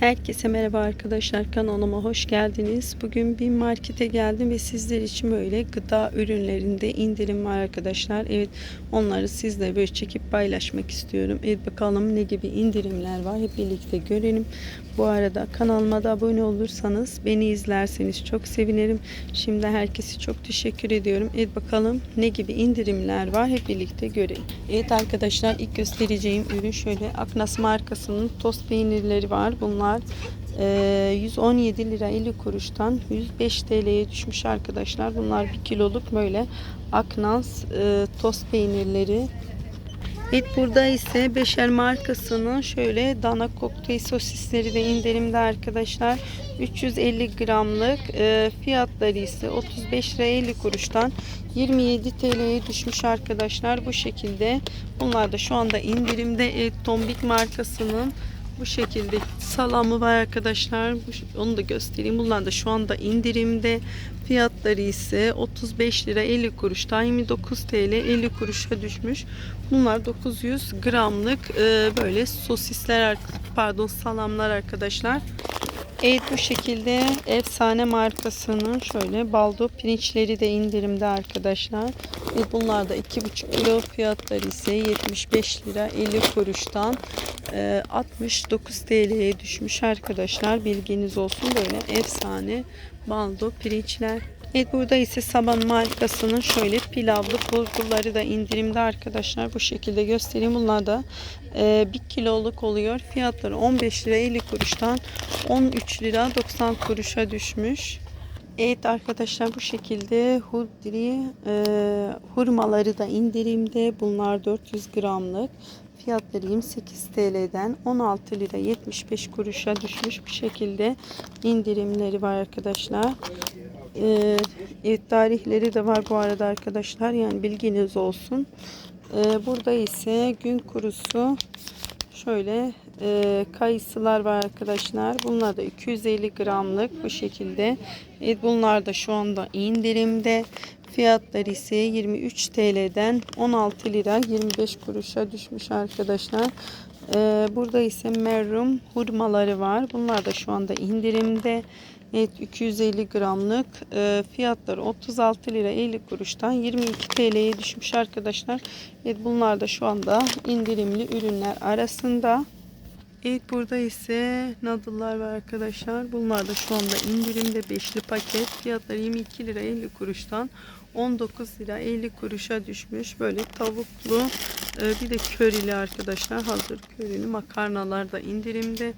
Herkese merhaba arkadaşlar kanalıma hoş geldiniz. Bugün bir markete geldim ve sizler için böyle gıda ürünlerinde indirim var arkadaşlar. Evet onları sizle böyle çekip paylaşmak istiyorum. Evet bakalım ne gibi indirimler var hep birlikte görelim. Bu arada kanalıma da abone olursanız beni izlerseniz çok sevinirim. Şimdi herkese çok teşekkür ediyorum. Evet bakalım ne gibi indirimler var hep birlikte görelim. Evet arkadaşlar ilk göstereceğim ürün şöyle Aknas markasının tost peynirleri var. Bunlar e, 117 lira 50 kuruştan 105 TL'ye düşmüş arkadaşlar. Bunlar 1 kiloluk böyle Aknas e, tost peynirleri. Evet burada ise Beşer markasının şöyle dana kokteyl sosisleri de indirimde arkadaşlar. 350 gramlık e, fiyatları ise 35 lira 50 kuruştan 27 TL'ye düşmüş arkadaşlar. Bu şekilde bunlar da şu anda indirimde. E, Tombik markasının bu şekilde salamı var arkadaşlar. Onu da göstereyim. Bunlar da şu anda indirimde. Fiyatları ise 35 lira 50 kuruştan 29 TL 50 kuruşa düşmüş. Bunlar 900 gramlık e, böyle sosisler ar- pardon salamlar arkadaşlar. Evet bu şekilde efsane markasının şöyle baldo pirinçleri de indirimde arkadaşlar. Evet bunlar da 2,5 kilo fiyatları ise 75 lira 50 kuruştan e, 69 TL'ye düşmüş arkadaşlar. Bilginiz olsun böyle efsane baldo pirinçler. Evet burada ise Saban markasının şöyle pilavlı bulgurları da indirimde arkadaşlar. Bu şekilde göstereyim. Bunlar da e, 1 kiloluk oluyor. Fiyatları 15 lira 50 kuruştan 13 lira 90 kuruşa düşmüş. Evet arkadaşlar bu şekilde hudri e, hurmaları da indirimde. Bunlar 400 gramlık. Fiyatları 28 TL'den 16 lira 75 kuruşa düşmüş bir şekilde indirimleri var arkadaşlar. Ee, evet tarihleri de var bu arada arkadaşlar. Yani bilginiz olsun. Ee, burada ise gün kurusu şöyle e, kayısılar var arkadaşlar. Bunlar da 250 gramlık bu şekilde. Evet, bunlar da şu anda indirimde. Fiyatları ise 23 TL'den 16 lira 25 kuruşa düşmüş arkadaşlar. Ee, burada ise merrum hurmaları var. Bunlar da şu anda indirimde. Evet 250 gramlık e, fiyatları 36 lira 50 kuruştan 22 TL'ye düşmüş arkadaşlar. Evet bunlar da şu anda indirimli ürünler arasında. Evet burada ise nadıllar var arkadaşlar. Bunlar da şu anda indirimde beşli paket. Fiyatları 22 lira 50 kuruştan 19 lira 50 kuruşa düşmüş. Böyle tavuklu bir de körili arkadaşlar. Hazır körili makarnalar da indirimde.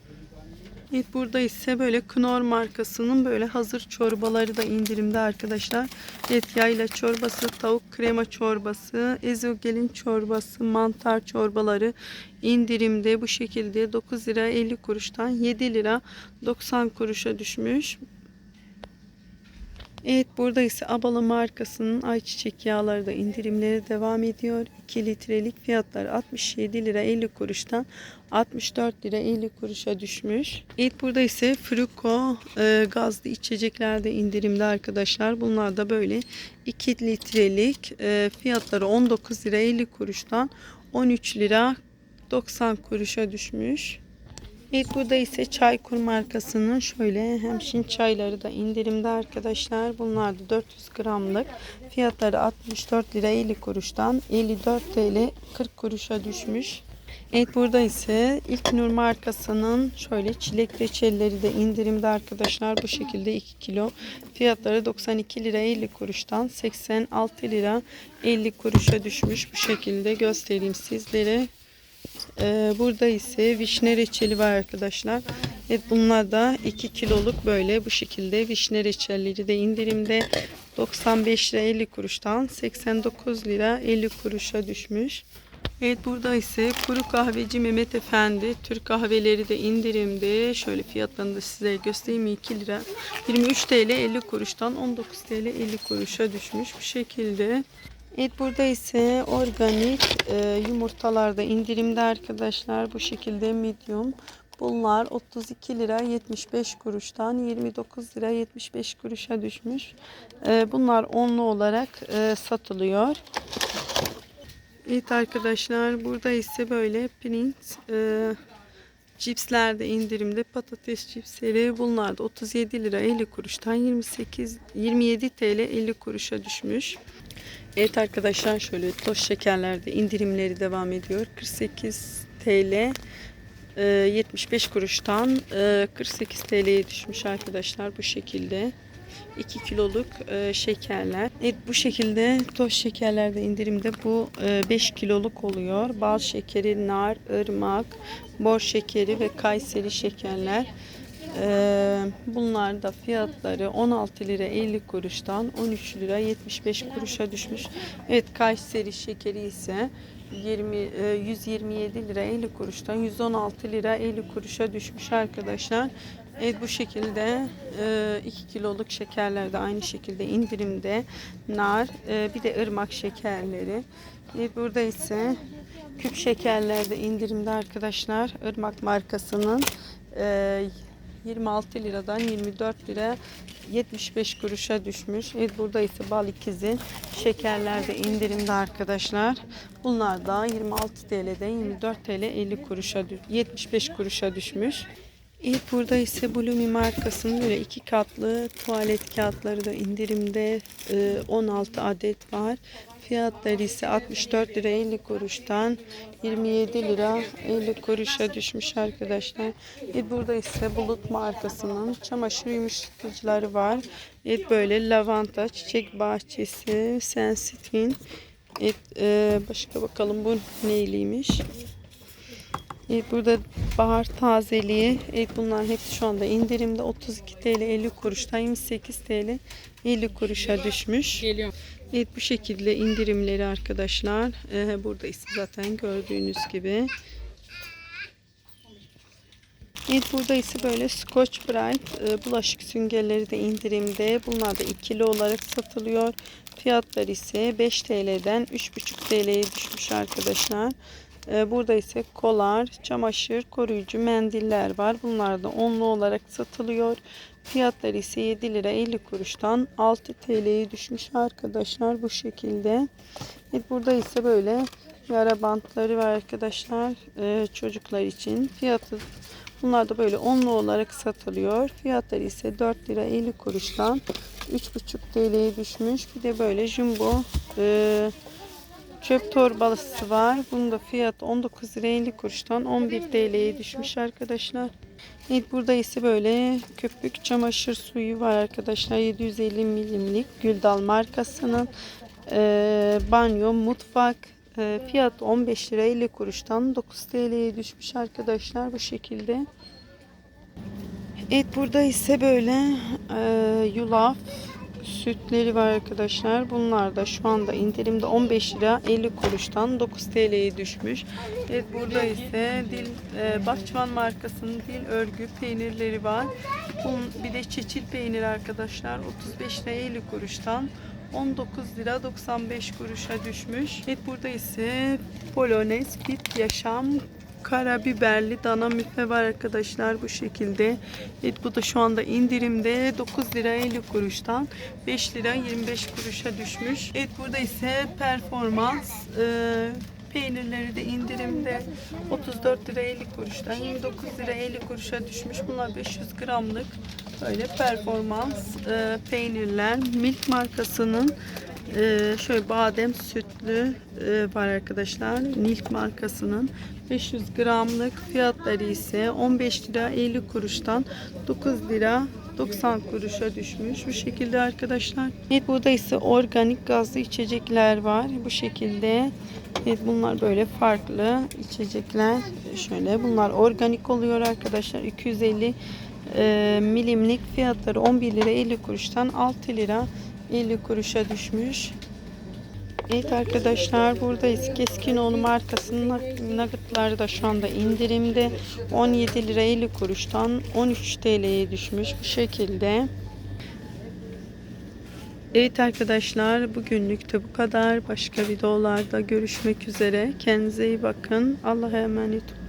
Evet burada ise böyle Knorr markasının böyle hazır çorbaları da indirimde arkadaşlar. Evet yayla çorbası, tavuk krema çorbası, ezogelin çorbası, mantar çorbaları indirimde bu şekilde 9 lira 50 kuruştan 7 lira 90 kuruşa düşmüş. Evet burada ise Abalı markasının ayçiçek yağları da indirimleri devam ediyor. 2 litrelik fiyatlar 67 lira 50 kuruştan 64 lira 50 kuruşa düşmüş. Evet burada ise Fruko e, gazlı içeceklerde indirimde arkadaşlar. Bunlar da böyle 2 litrelik e, fiyatları 19 lira 50 kuruştan 13 lira 90 kuruşa düşmüş. Evet burada ise Çaykur markasının şöyle hemşin çayları da indirimde arkadaşlar. Bunlar da 400 gramlık. Fiyatları 64 lira 50 kuruştan 54 TL 40 kuruşa düşmüş. Evet burada ise İlknur markasının şöyle çilek reçelleri de indirimde arkadaşlar. Bu şekilde 2 kilo. Fiyatları 92 lira 50 kuruştan 86 lira 50 kuruşa düşmüş. Bu şekilde göstereyim sizlere. Ee, burada ise vişne reçeli var arkadaşlar. Evet bunlar da 2 kiloluk böyle bu şekilde vişne reçelleri de indirimde 95 lira 50 kuruştan 89 lira 50 kuruşa düşmüş. Evet burada ise kuru kahveci Mehmet Efendi Türk kahveleri de indirimde. Şöyle fiyatlarını da size göstereyim 2 lira 23 TL 50 kuruştan 19 TL 50 kuruşa düşmüş bu şekilde. Evet burada ise organik e, yumurtalar da indirimde arkadaşlar. Bu şekilde medium. Bunlar 32 lira 75 kuruştan 29 lira 75 kuruşa düşmüş. E, bunlar onlu olarak e, satılıyor. Evet arkadaşlar burada ise böyle print e, Cipsler de indirimde patates cipsleri bunlar da 37 lira 50 kuruştan 28 27 TL 50 kuruşa düşmüş. Evet arkadaşlar şöyle toz şekerlerde indirimleri devam ediyor. 48 TL e, 75 kuruştan e, 48 TL'ye düşmüş arkadaşlar bu şekilde. 2 kiloluk e, şekerler. Evet bu şekilde toz şekerlerde indirimde bu e, 5 kiloluk oluyor. Bal şekeri, nar, ırmak, bor şekeri ve kayseri şekerler. E, bunlar da fiyatları 16 lira 50 kuruştan 13 lira 75 kuruşa düşmüş. Evet kayseri şekeri ise 20 e, 127 lira 50 kuruştan 116 lira 50 kuruşa düşmüş arkadaşlar. Evet bu şekilde 2 kiloluk şekerler de aynı şekilde indirimde. Nar e, bir de ırmak şekerleri. Evet burada ise küp şekerler de indirimde arkadaşlar. Irmak markasının e, 26 liradan 24 lira 75 kuruşa düşmüş. Evet burada ise bal ikizi şekerlerde indirimde arkadaşlar. Bunlar da 26 TL'den 24 TL 50 kuruşa dü- 75 kuruşa düşmüş. Evet burada ise Blumi markasının böyle iki katlı tuvalet kağıtları da indirimde e, 16 adet var. Fiyatları ise 64 lira 50 kuruştan 27 lira 50 kuruşa düşmüş arkadaşlar. Evet burada ise Bulut markasının çamaşır yumuşatıcıları var. Evet böyle lavanta, çiçek bahçesi, sensitin. Evet e, başka bakalım bu neyliymiş. Evet, burada bahar tazeliği. Evet, bunlar hepsi şu anda indirimde 32 TL 50 kuruştan 28 TL 50 kuruşa düşmüş. Geliyor. Evet bu şekilde indirimleri arkadaşlar. Ee, burada ise zaten gördüğünüz gibi. Evet burada ise böyle Scotch Brite e, bulaşık süngerleri de indirimde. Bunlar da ikili olarak satılıyor. Fiyatları ise 5 TL'den 3,5 TL'ye düşmüş arkadaşlar. E, burada ise kolar, çamaşır, koruyucu mendiller var. Bunlar da onlu olarak satılıyor. Fiyatları ise 7 lira 50 kuruştan 6 TL'ye düşmüş arkadaşlar bu şekilde. Evet, burada ise böyle yara bantları var arkadaşlar e, çocuklar için. Fiyatı bunlar da böyle onlu olarak satılıyor. Fiyatları ise 4 lira 50 kuruştan 3,5 TL'ye düşmüş. Bir de böyle jumbo e, çöp torbalısı var. Bunun da fiyatı 19 lira 50 kuruştan 11 TL'ye düşmüş arkadaşlar. Evet burada ise böyle köpük çamaşır suyu var arkadaşlar. 750 milimlik Güldal markasının e, banyo mutfak e, fiyat 15 lira 50 kuruştan 9 TL'ye düşmüş arkadaşlar bu şekilde. Evet burada ise böyle e, yulaf sütleri var arkadaşlar. Bunlar da şu anda indirimde 15 lira 50 kuruştan 9 TL'ye düşmüş. Evet burada ise dil e, Bahçıvan markasının dil örgü peynirleri var. Bunun, bir de çeçil peynir arkadaşlar 35 lira 50 kuruştan 19 lira 95 kuruşa düşmüş. Evet burada ise Polonez Fit Yaşam karabiberli dana müfe var arkadaşlar bu şekilde. Evet bu da şu anda indirimde 9 lira 50 kuruştan 5 lira 25 kuruşa düşmüş. Evet burada ise performans e, peynirleri de indirimde 34 lira 50 kuruştan 29 lira 50 kuruşa düşmüş. Bunlar 500 gramlık böyle performans e, peynirler. Milk markasının ee, şöyle badem sütlü e, var arkadaşlar. Nilk markasının 500 gramlık fiyatları ise 15 lira 50 kuruştan 9 lira 90 kuruşa düşmüş. Bu şekilde arkadaşlar. Evet burada ise organik gazlı içecekler var. Bu şekilde. Evet bunlar böyle farklı içecekler. Şöyle bunlar organik oluyor arkadaşlar. 250 e, milimlik fiyatları 11 lira 50 kuruştan 6 lira 50 kuruşa düşmüş. Evet arkadaşlar buradayız. Keskinoğlu markasının nuggetları da şu anda indirimde. 17 lira 50 kuruştan 13 TL'ye düşmüş bu şekilde. Evet arkadaşlar bugünlük de bu kadar. Başka videolarda görüşmek üzere. Kendinize iyi bakın. Allah'a emanet olun.